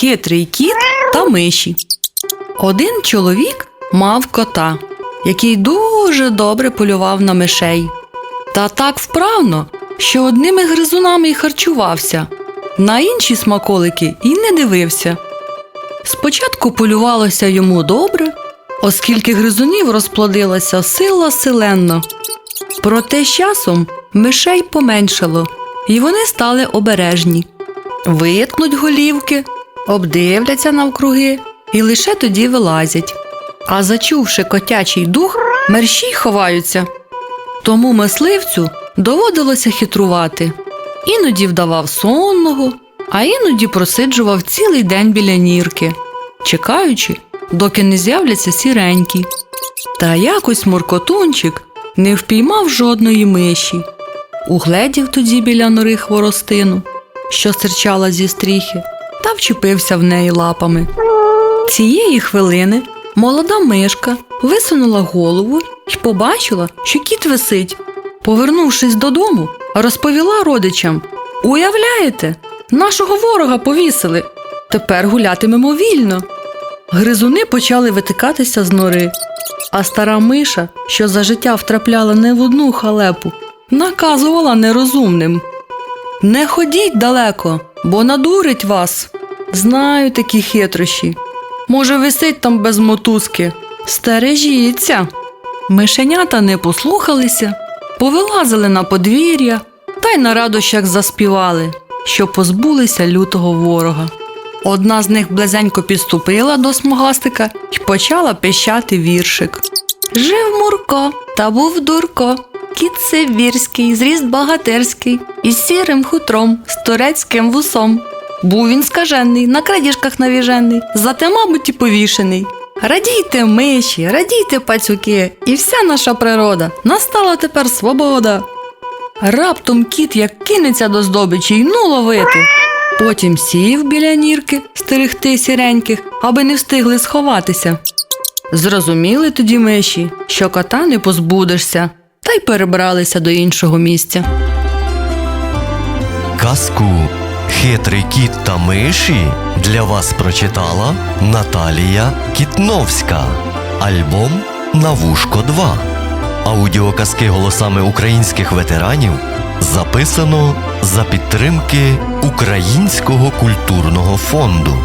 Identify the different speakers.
Speaker 1: Хитрий кіт та миші. Один чоловік мав кота, який дуже добре полював на мишей. Та так вправно, що одними гризунами й харчувався, на інші смаколики і не дивився. Спочатку полювалося йому добре, оскільки гризунів розплодилася сила силенно. Проте з часом мишей поменшало, і вони стали обережні. Виткнуть голівки, обдивляться навкруги і лише тоді вилазять. А зачувши котячий дух, мерщій ховаються. Тому мисливцю доводилося хитрувати. Іноді вдавав сонного, а іноді просиджував цілий день біля нірки, чекаючи, доки не з'являться сіренькі. Та якось моркотунчик не впіймав жодної миші. Угледів тоді біля нори хворостину, що стирчала зі стріхи, та вчепився в неї лапами. Цієї хвилини молода мишка висунула голову і побачила, що кіт висить. Повернувшись додому, розповіла родичам: Уявляєте, нашого ворога повісили. Тепер гулятимемо вільно. Гризуни почали витикатися з нори, а стара миша, що за життя втрапляла не в одну халепу, наказувала нерозумним. Не ходіть далеко, бо надурить вас. Знаю такі хитрощі. Може, висить там без мотузки. Стережіться. Мишенята не послухалися, повилазили на подвір'я та й на радощах заспівали, що позбулися лютого ворога. Одна з них близенько підступила до смугастика і почала пищати віршик. Жив Мурко та був дурко, кіт сибірський, зріст багатерський, із сірим хутром, з турецьким вусом. Був він скажений, на крадіжках навіжений, зате, мабуть, і повішений. Радійте, миші, радійте, пацюки, і вся наша природа, настала тепер свобода. Раптом кіт як кинеться до здобичі й ну ловити. Потім сів біля нірки стерегти сіреньких, аби не встигли сховатися. Зрозуміли тоді миші, що кота не позбудешся, та й перебралися до іншого місця.
Speaker 2: Казку Хитрий кіт та миші для вас прочитала Наталія Кітновська. Альбом На вушко 2. Аудіоказки голосами українських ветеранів записано за підтримки Українського культурного фонду.